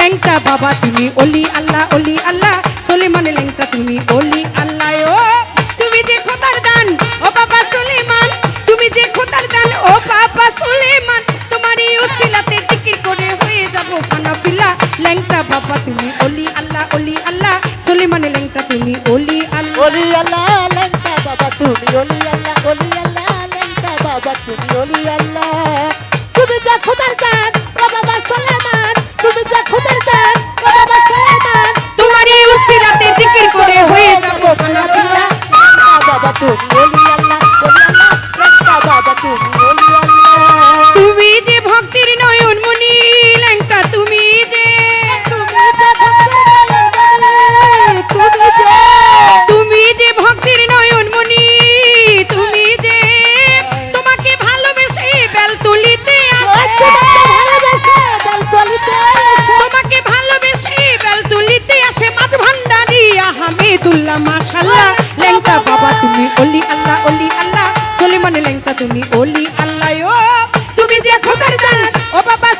ল্যাংটা বাবা, তুমি অলি আল্লাহ অলি আল্লাহ। সলিমান ল্যাংটা তুমি অলি আল্লাহ, ও। তুমি যে খোদার দান, ও বাবা সলিমান। তুমি যে খোদার দান, ও বাবা সলিমান। তোমারই উসিলাতে জিকির করে হয়ে যাব ফানা ফিলা ল্যাংটা বাবা, তুমি অলি আল্লাহ অলি আল্লাহ। সলিমান ল্যাংটা তুমি অলি আল্লাহ। অলি আল্লাহ ল্যাংটা বাবা, তুমি অলি আল্লাহ অলি আল্লাহ, লেংটা বাবা, তুমি অলি আল্লাহ। তুমি যে খোদার দান বাবা তুমি ও বাবা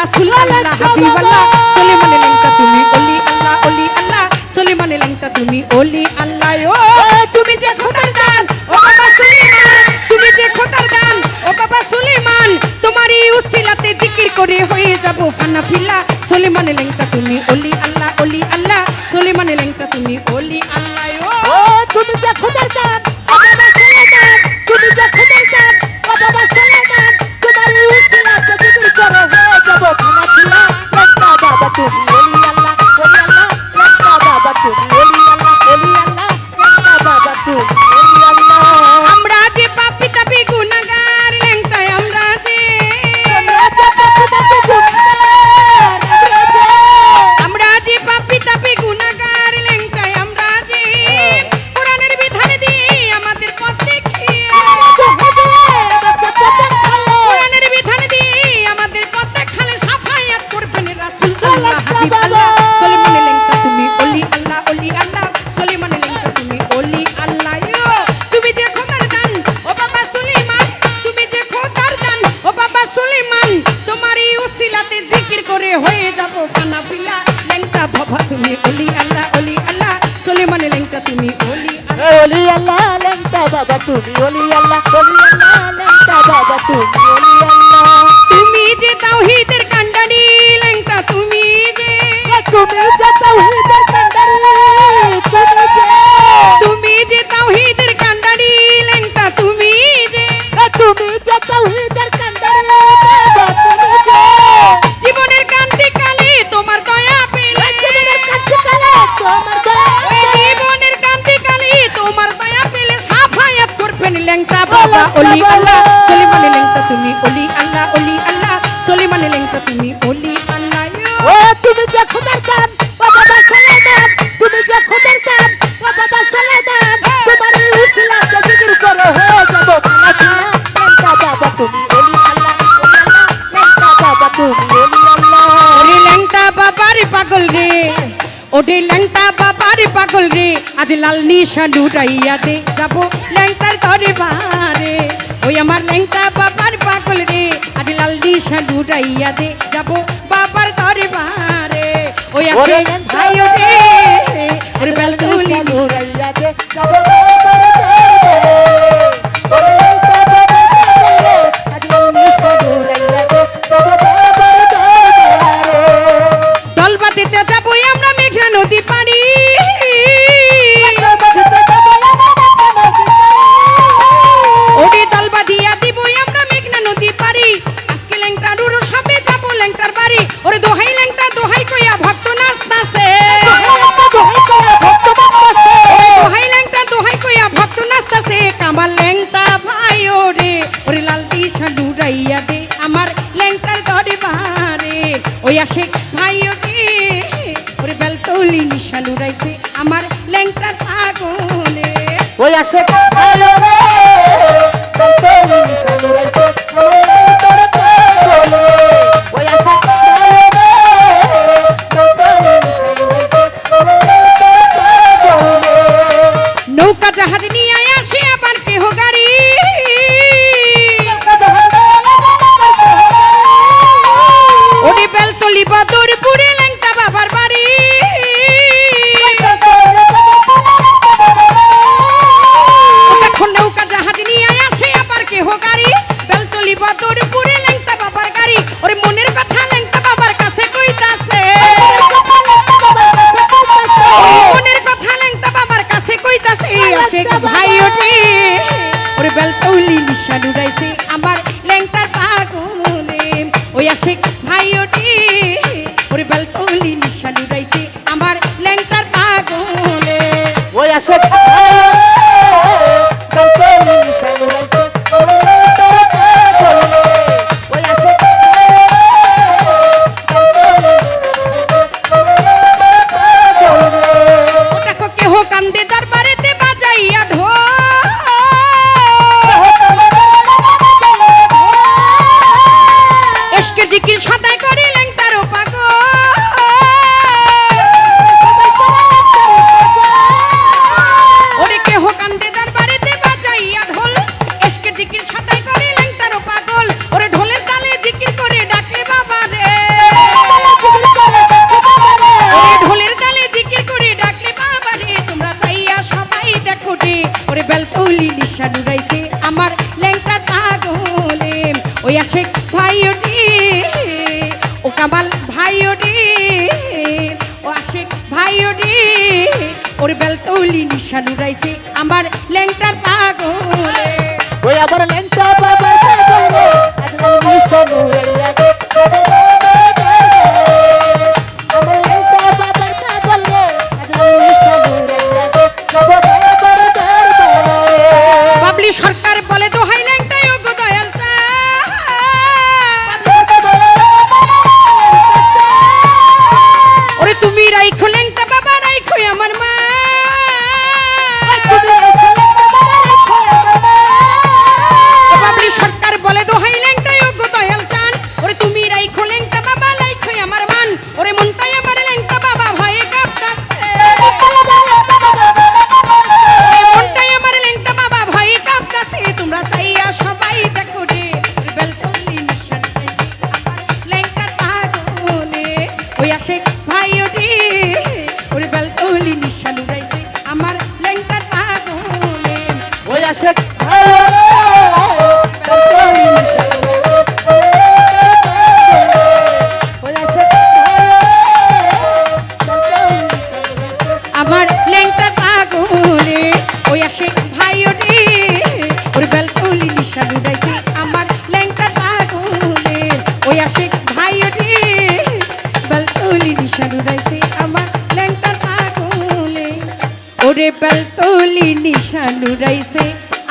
Rasulullah, Rasulullah, তুমি ওলি আল্লাহ ওলি আল্লাহ লেংটা বাবা তুমি ওলি আল্লাহ। তুমি যে তাওহীদের কান্ডারি লেংটা তুমি যে। তুমি যে তাওহীদের কান্ডারি তুমি যে। তুমি যে তাওহীদের কান্ডারি লেংটা তুমি যে। তুমি যে তাওহীদের জীবনের কান্তি কালে তোমার দয়া পেলে। জীবনের কান্তি কালে তোমার ল্যাংটা বাবা অলি আল্লাহ সলিম আলী ল্যাংটা তুমি অলি দিশা ডুটাইয়াতে যাব ল্যাংটার তরে পারে ওই আমার ল্যাংটা বাবার পাগল রে, আজ লাল দিশা ডুটাইয়াতে নীলিশা লুড়াইছে আমার ল্যাংটার আগুনে ওই আসে। নীলিশা লুড়াইছে গান গাইছে আমার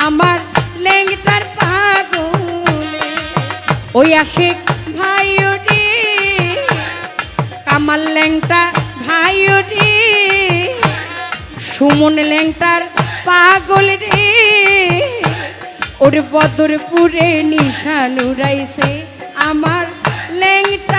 আমার ল্যাংটার পাগলে। ওই আশিক ভাই ওটি আমার লেংটা ল্যাংটা ভাইটি সুমন ল্যাংটার পাগল রে। ওর বদরপুরে নিশানুরাইছে আমার ল্যাংটা